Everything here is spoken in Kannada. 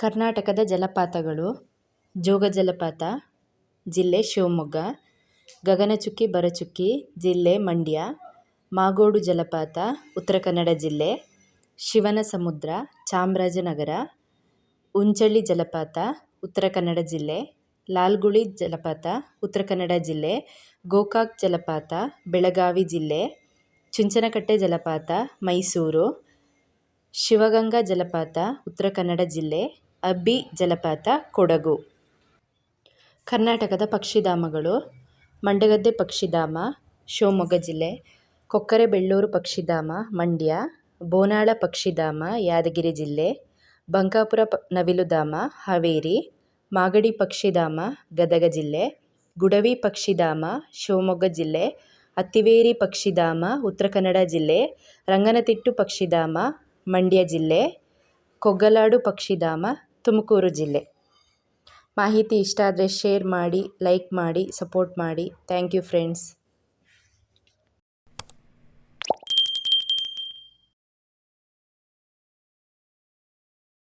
ಕರ್ನಾಟಕದ ಜಲಪಾತಗಳು ಜೋಗ ಜಲಪಾತ, ಜಿಲ್ಲೆ ಶಿವಮೊಗ್ಗ, ಗಗನಚುಕ್ಕಿ, ಬರಚುಕ್ಕಿ, ಜಿಲ್ಲೆ ಮಂಡ್ಯ, ಮಾಗೋಡು ಜಲಪಾತ, ಉತ್ತರ ಕನ್ನಡ ಜಿಲ್ಲೆ ಶಿವನ ಸಮುದ್ರ ಚಾಮರಾಜನಗರ ಉಂಚಳ್ಳಿ ಜಲಪಾತ, ಉತ್ತರ ಕನ್ನಡ ಜಿಲ್ಲೆ, ಲಾಲ್ಗುಳಿ ಜಲಪಾತ, ಉತ್ತರ ಕನ್ನಡ ಜಿಲ್ಲೆ, ಗೋಕಾಕ್ ಜಲಪಾತ, ಬೆಳಗಾವಿ ಜಿಲ್ಲೆ, ಚುಂಚನಕಟ್ಟೆ ಜಲಪಾತ, ಮೈಸೂರು, ಶಿವಗಂಗಾ ಜಲಪಾತ, ಉತ್ತರ ಕನ್ನಡ ಜಿಲ್ಲೆ ಅಬ್ಬಿ ಜಲಪಾತ, ಕೊಡಗು. ಕರ್ನಾಟಕದ ಪಕ್ಷಿಧಾಮಗಳು, ಮಂಡಗದ್ದೆ ಪಕ್ಷಿಧಾಮ, ಶಿವಮೊಗ್ಗ ಜಿಲ್ಲೆ ಕೊಕ್ಕರೆ ಬೆಳ್ಳೂರು ಪಕ್ಷಿಧಾಮ, ಮಂಡ್ಯ, ಬೋನಾಳ ಪಕ್ಷಿಧಾಮ, ಯಾದಗಿರಿ ಜಿಲ್ಲೆ, ಬಂಕಾಪುರ ಪ ನವಿಲುಧಾಮ ಹಾವೇರಿ, ಮಾಗಡಿ ಪಕ್ಷಿಧಾಮ, ಗದಗ ಜಿಲ್ಲೆ, ಗುಡವಿ ಪಕ್ಷಿಧಾಮ, ಶಿವಮೊಗ್ಗ ಜಿಲ್ಲೆ ಅತ್ತಿವೇರಿ ಪಕ್ಷಿಧಾಮ, ಉತ್ತರ ಕನ್ನಡ ಜಿಲ್ಲೆ, ರಂಗನತಿಟ್ಟು ಪಕ್ಷಿಧಾಮ, ಮಂಡ್ಯ ಜಿಲ್ಲೆ, ಕೊಗ್ಗಲಾಡು ಪಕ್ಷಿಧಾಮ ತುಮಕೂರು ಜಿಲ್ಲೆ. ಮಾಹಿತಿ ಇಷ್ಟ ಆದರೆ ಶೇರ್ ಮಾಡಿ ಲೈಕ್ ಮಾಡಿ ಸಪೋರ್ಟ್ ಮಾಡಿ. Thank you friends.